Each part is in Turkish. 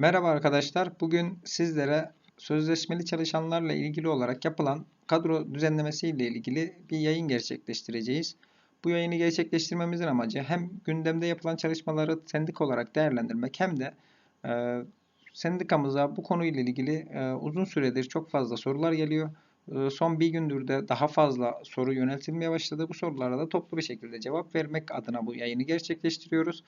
Merhaba arkadaşlar. Bugün sizlere sözleşmeli çalışanlarla ilgili olarak yapılan kadro düzenlemesi ile ilgili bir yayın gerçekleştireceğiz. Bu yayını gerçekleştirmemizin amacı hem gündemde yapılan çalışmaları sendik olarak değerlendirmek hem de e, sendikamıza bu konuyla ilgili e, uzun süredir çok fazla sorular geliyor. E, son bir gündür de daha fazla soru yöneltilmeye başladı. Bu sorulara da toplu bir şekilde cevap vermek adına bu yayını gerçekleştiriyoruz.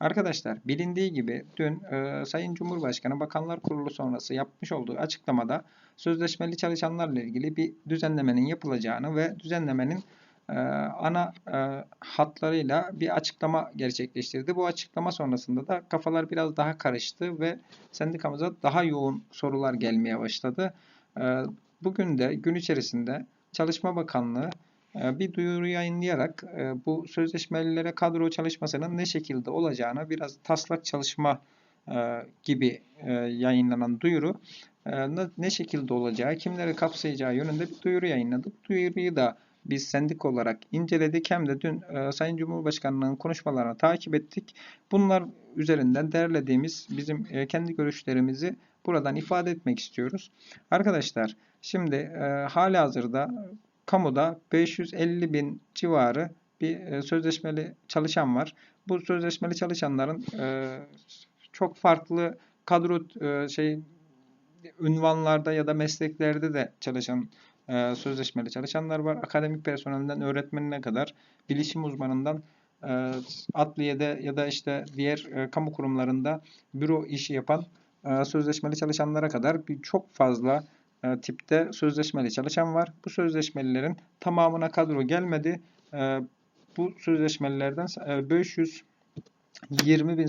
Arkadaşlar bilindiği gibi dün e, Sayın Cumhurbaşkanı Bakanlar Kurulu sonrası yapmış olduğu açıklamada sözleşmeli çalışanlarla ilgili bir düzenlemenin yapılacağını ve düzenlemenin e, ana e, hatlarıyla bir açıklama gerçekleştirdi. Bu açıklama sonrasında da kafalar biraz daha karıştı ve sendikamıza daha yoğun sorular gelmeye başladı. E, bugün de gün içerisinde Çalışma Bakanlığı bir duyuru yayınlayarak e, bu sözleşmelilere kadro çalışmasının ne şekilde olacağına biraz taslak çalışma e, gibi yayınlanan duyuru ne şekilde olacağı, kimleri kapsayacağı yönünde bir duyuru yayınladık. Duyuruyu da biz sendik olarak inceledik hem de dün Sayın Cumhurbaşkanı'nın konuşmalarını takip ettik. Bunlar üzerinden derlediğimiz bizim kendi görüşlerimizi buradan ifade etmek istiyoruz. Arkadaşlar şimdi e, hali hazırda kamuda 550 bin civarı bir e, sözleşmeli çalışan var. Bu sözleşmeli çalışanların e, çok farklı kadro e, şey ünvanlarda ya da mesleklerde de çalışan sözleşmeli çalışanlar var. Akademik personelinden öğretmenine kadar, bilişim uzmanından adliyede ya da işte diğer kamu kurumlarında büro işi yapan sözleşmeli çalışanlara kadar bir çok fazla e, tipte sözleşmeli çalışan var. Bu sözleşmelilerin tamamına kadro gelmedi. E, bu sözleşmelilerden e, 520 bin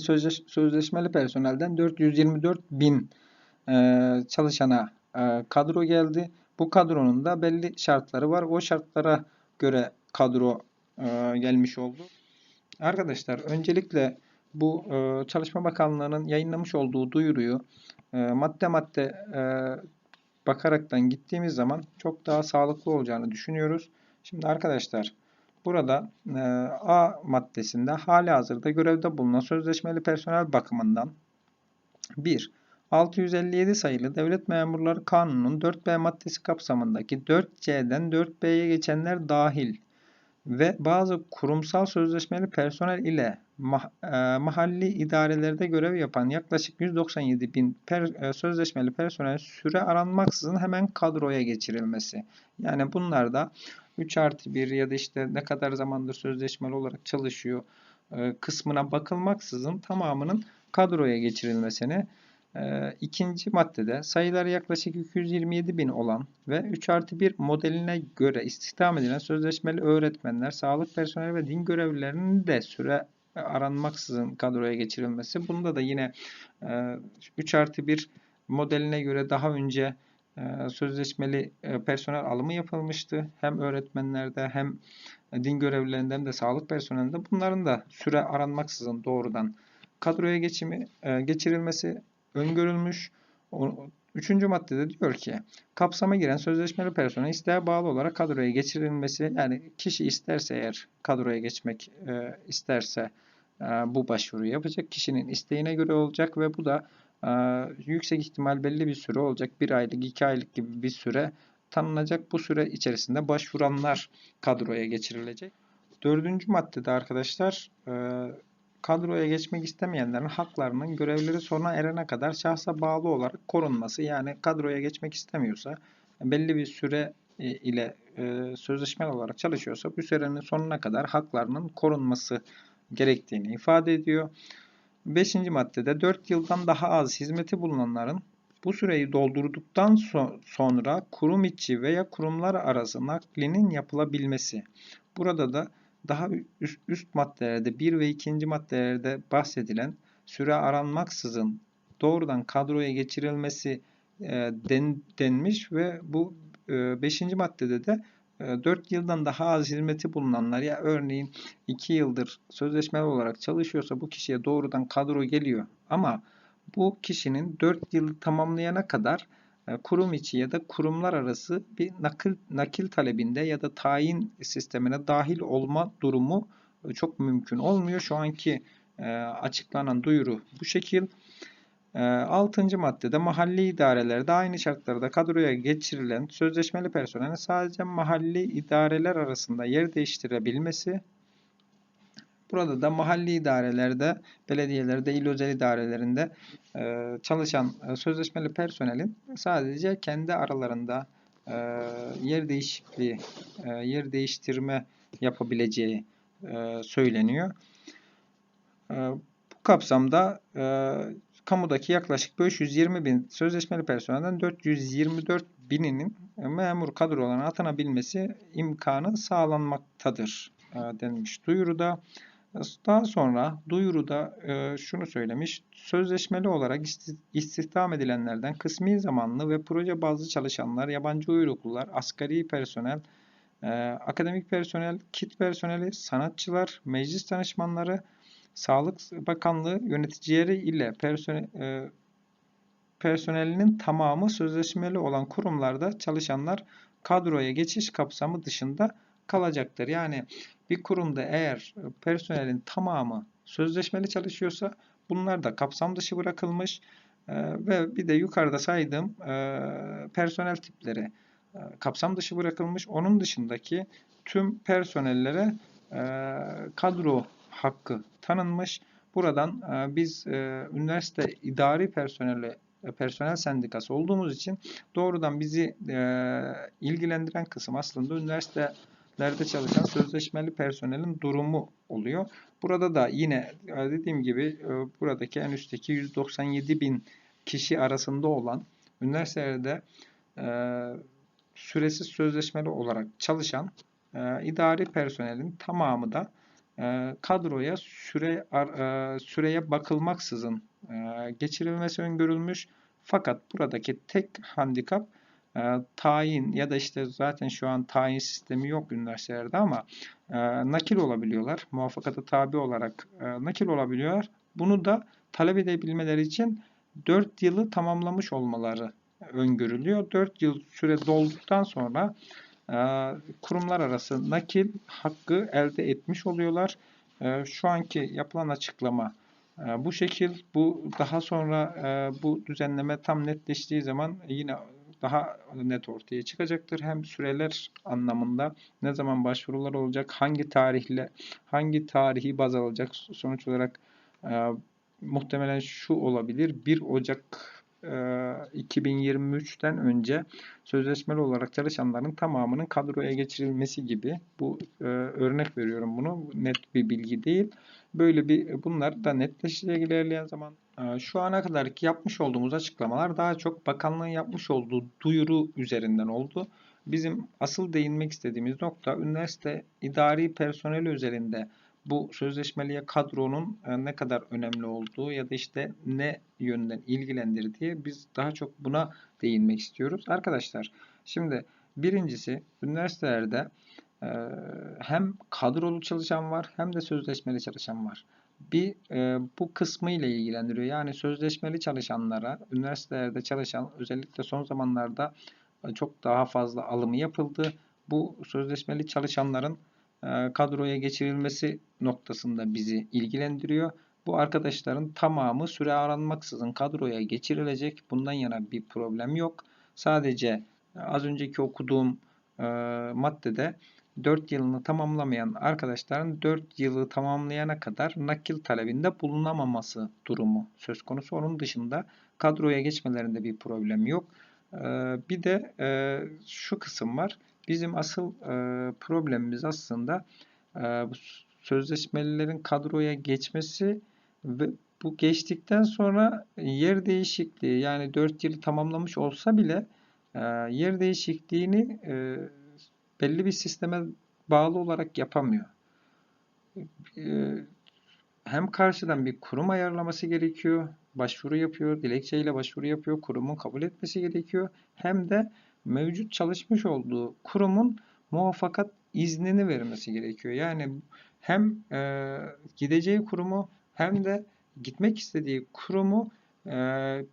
sözleşmeli personelden 424 bin e, çalışana kadro geldi. Bu kadronun da belli şartları var. O şartlara göre kadro gelmiş oldu. Arkadaşlar öncelikle bu Çalışma Bakanlığı'nın yayınlamış olduğu duyuruyu madde madde bakaraktan gittiğimiz zaman çok daha sağlıklı olacağını düşünüyoruz. Şimdi arkadaşlar burada e, A maddesinde hali hazırda görevde bulunan sözleşmeli personel bakımından 1. 657 sayılı Devlet Memurları Kanunu'nun 4B maddesi kapsamındaki 4C'den 4B'ye geçenler dahil ve bazı kurumsal sözleşmeli personel ile mah e, mahalli idarelerde görev yapan yaklaşık 197 bin per, e, sözleşmeli personel süre aranmaksızın hemen kadroya geçirilmesi. Yani bunlar da 3 artı 1 ya da işte ne kadar zamandır sözleşmeli olarak çalışıyor e, kısmına bakılmaksızın tamamının kadroya geçirilmesini ikinci maddede sayıları yaklaşık 227 bin olan ve 3 artı 1 modeline göre istihdam edilen sözleşmeli öğretmenler, sağlık personeli ve din görevlilerinin de süre aranmaksızın kadroya geçirilmesi. Bunda da yine 3 e, artı 1 modeline göre daha önce e, sözleşmeli e, personel alımı yapılmıştı. Hem öğretmenlerde hem din görevlilerinde hem de sağlık personelinde bunların da süre aranmaksızın doğrudan kadroya geçimi geçirilmesi öngörülmüş. Üçüncü maddede diyor ki kapsama giren sözleşmeli personel isteğe bağlı olarak kadroya geçirilmesi yani kişi isterse eğer kadroya geçmek e, isterse e, bu başvuru yapacak. Kişinin isteğine göre olacak ve bu da e, yüksek ihtimal belli bir süre olacak. Bir aylık, iki aylık gibi bir süre tanınacak. Bu süre içerisinde başvuranlar kadroya geçirilecek. Dördüncü maddede arkadaşlar e, kadroya geçmek istemeyenlerin haklarının görevleri sona erene kadar şahsa bağlı olarak korunması yani kadroya geçmek istemiyorsa belli bir süre e, ile e, sözleşmeli olarak çalışıyorsa bu sürenin sonuna kadar haklarının korunması gerektiğini ifade ediyor. Beşinci maddede 4 yıldan daha az hizmeti bulunanların bu süreyi doldurduktan sonra kurum içi veya kurumlar arası naklinin yapılabilmesi. Burada da daha üst, üst maddelerde 1 ve 2. maddelerde bahsedilen süre aranmaksızın doğrudan kadroya geçirilmesi e, den, denmiş ve bu 5. E, maddede de e, 4 yıldan daha az hizmeti bulunanlar ya örneğin 2 yıldır sözleşmeli olarak çalışıyorsa bu kişiye doğrudan kadro geliyor ama bu kişinin 4 yıl tamamlayana kadar e, kurum içi ya da kurumlar arası bir nakil, nakil talebinde ya da tayin sistemine dahil olma durumu e, çok mümkün olmuyor. Şu anki e, açıklanan duyuru bu şekil. Ee, Altıncı maddede mahalli idarelerde aynı şartlarda kadroya geçirilen sözleşmeli personelin sadece mahalli idareler arasında yer değiştirebilmesi. Burada da mahalli idarelerde, belediyelerde, il özel idarelerinde e, çalışan e, sözleşmeli personelin sadece kendi aralarında e, yer değişikliği, yer değiştirme yapabileceği söyleniyor. Bu kapsamda kamudaki yaklaşık 520 bin sözleşmeli personelden 424 bininin memur kadrolarına atanabilmesi imkanı sağlanmaktadır denmiş duyuruda. Daha sonra duyuruda e, şunu söylemiş. Sözleşmeli olarak isti- istihdam edilenlerden kısmi zamanlı ve proje bazlı çalışanlar, yabancı uyruklular, asgari personel, e, akademik personel, kit personeli, sanatçılar, meclis danışmanları, Sağlık Bakanlığı yöneticileri ile e, personelinin tamamı sözleşmeli olan kurumlarda çalışanlar kadroya geçiş kapsamı dışında kalacaktır. Yani bir kurumda eğer personelin tamamı sözleşmeli çalışıyorsa bunlar da kapsam dışı bırakılmış e, ve bir de yukarıda saydığım e, personel tipleri e, kapsam dışı bırakılmış. Onun dışındaki tüm personellere e, kadro hakkı tanınmış. Buradan e, biz e, üniversite idari personeli e, personel sendikası olduğumuz için doğrudan bizi e, ilgilendiren kısım aslında üniversitelerde çalışan sözleşmeli personelin durumu oluyor. Burada da yine e, dediğim gibi e, buradaki en üstteki 197 bin kişi arasında olan üniversitelerde e, süresiz sözleşmeli olarak çalışan idari personelin tamamı da kadroya süre süreye bakılmaksızın geçirilmesi öngörülmüş. Fakat buradaki tek handikap e, tayin ya da işte zaten şu an tayin sistemi yok üniversitelerde ama e, nakil olabiliyorlar. Muvaffakata tabi olarak e, nakil olabiliyorlar. Bunu da talep edebilmeleri için 4 yılı tamamlamış olmaları öngörülüyor. 4 yıl süre dolduktan sonra e, kurumlar arası nakil hakkı elde etmiş oluyorlar. E, Şu anki yapılan açıklama e, bu şekil. Bu daha sonra e, bu düzenleme tam netleştiği zaman yine daha net ortaya çıkacaktır. Hem süreler anlamında ne zaman başvurular olacak, hangi tarihle, hangi tarihi baz alacak sonuç olarak e, muhtemelen şu olabilir. 1 Ocak e, 2023'ten önce sözleşmeli olarak çalışanların tamamının kadroya geçirilmesi gibi bu e, örnek veriyorum bunu net bir bilgi değil. Böyle bir bunlar da netleşecek ilerleyen zaman. E, Şu ana kadarki yapmış olduğumuz açıklamalar daha çok bakanlığın yapmış olduğu duyuru üzerinden oldu. Bizim asıl değinmek istediğimiz nokta üniversite idari personeli üzerinde bu sözleşmeliye kadronun e, ne kadar önemli olduğu ya da işte ne yönden ilgilendirdiği biz daha çok buna değinmek istiyoruz. Arkadaşlar şimdi birincisi üniversitelerde e, hem kadrolu çalışan var hem de sözleşmeli çalışan var. Bir e, bu kısmı ile ilgilendiriyor. Yani sözleşmeli çalışanlara üniversitelerde çalışan özellikle son zamanlarda e, çok daha fazla alımı yapıldı. Bu sözleşmeli çalışanların e, kadroya geçirilmesi noktasında bizi ilgilendiriyor. Bu arkadaşların tamamı süre aranmaksızın kadroya geçirilecek. Bundan yana bir problem yok. Sadece e, az önceki okuduğum e, maddede 4 yılını tamamlamayan arkadaşların 4 yılı tamamlayana kadar nakil talebinde bulunamaması durumu söz konusu. Onun dışında kadroya geçmelerinde bir problem yok. E, bir de e, şu kısım var. Bizim asıl e, problemimiz aslında e, sözleşmelilerin kadroya geçmesi ve bu geçtikten sonra yer değişikliği yani 4 yılı tamamlamış olsa bile yer değişikliğini belli bir sisteme bağlı olarak yapamıyor. E, hem karşıdan bir kurum ayarlaması gerekiyor, başvuru yapıyor, dilekçeyle başvuru yapıyor, kurumun kabul etmesi gerekiyor. Hem de mevcut çalışmış olduğu kurumun muvaffakat iznini vermesi gerekiyor. Yani hem e, gideceği kurumu hem de gitmek istediği kurumu e,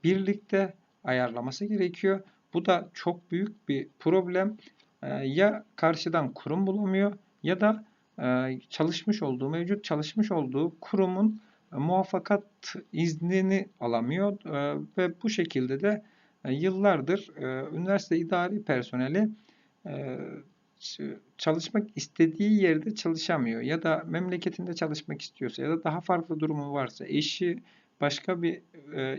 birlikte ayarlaması gerekiyor. Bu da çok büyük bir problem. E, ya karşıdan kurum bulamıyor ya da e, çalışmış olduğu, mevcut çalışmış olduğu kurumun e, muvaffakat iznini alamıyor E, ve bu şekilde de yıllardır üniversite idari personeli çalışmak istediği yerde çalışamıyor ya da memleketinde çalışmak istiyorsa ya da daha farklı durumu varsa eşi başka bir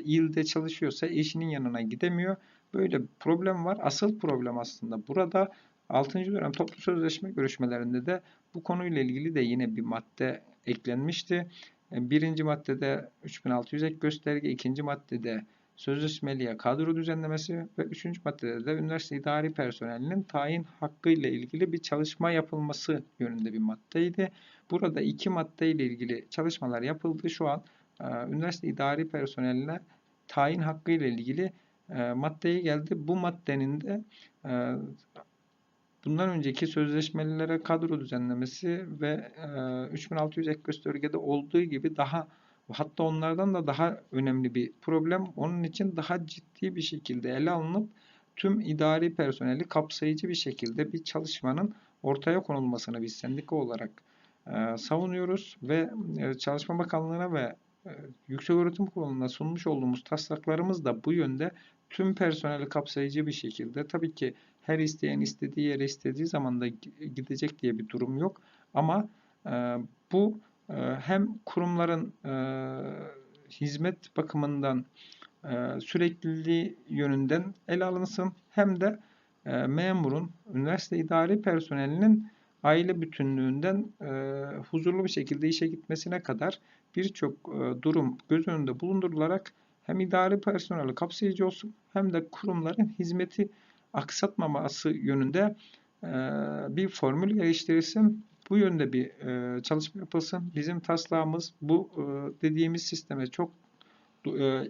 ilde çalışıyorsa eşinin yanına gidemiyor. Böyle problem var. Asıl problem aslında burada 6. dönem toplu sözleşme görüşmelerinde de bu konuyla ilgili de yine bir madde eklenmişti. E, Birinci maddede 3600 ek gösterge, ikinci maddede sözleşmeliye kadro düzenlemesi ve üçüncü maddede de üniversite idari personelinin tayin hakkı ile ilgili bir çalışma yapılması yönünde bir maddeydi. Burada iki madde ile ilgili çalışmalar yapıldı. Şu an e, üniversite idari personeline tayin hakkı ile ilgili e, maddeye geldi. Bu maddenin de e, bundan önceki sözleşmelilere kadro düzenlemesi ve e, 3600 ek göstergede olduğu gibi daha hatta onlardan da daha önemli bir problem. Onun için daha ciddi bir şekilde ele alınıp tüm idari personeli kapsayıcı bir şekilde bir çalışmanın ortaya konulmasını biz sendika olarak e, savunuyoruz ve e, Çalışma Bakanlığı'na ve e, Yükseköğretim Kurulu'na sunmuş olduğumuz taslaklarımız da bu yönde tüm personeli kapsayıcı bir şekilde tabii ki her isteyen istediği yere istediği zaman da gidecek diye bir durum yok. Ama e, bu e, hem kurumların e, hizmet bakımından e, sürekliliği yönünden ele alınsın hem de e, memurun, üniversite idari personelinin aile bütünlüğünden e, huzurlu bir şekilde işe gitmesine kadar birçok e, durum göz önünde bulundurularak hem idari personeli kapsayıcı olsun hem de kurumların hizmeti aksatmaması yönünde bir formül geliştirilsin. Bu yönde bir çalışma yapılsın. Bizim taslağımız bu dediğimiz sisteme çok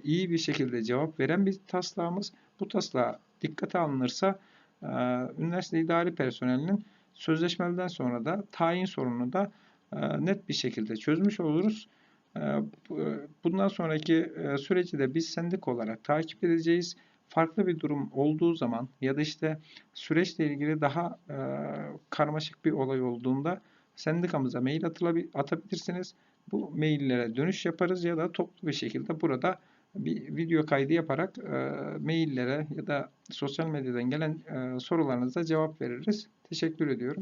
iyi bir şekilde cevap veren bir taslağımız. Bu taslağa dikkate alınırsa üniversite idari personelinin sözleşmeliden sonra da tayin sorununu da net bir şekilde çözmüş oluruz. E, bu- Bundan sonraki e, süreci de biz sendik olarak takip edeceğiz. Farklı bir durum olduğu zaman ya da işte süreçle ilgili daha e, karmaşık bir olay olduğunda sendikamıza mail atabilirsiniz. Bu maillere dönüş yaparız ya da toplu bir şekilde burada bir video kaydı yaparak e, maillere ya da sosyal medyadan gelen e, sorularınıza cevap veririz. Teşekkür ediyorum.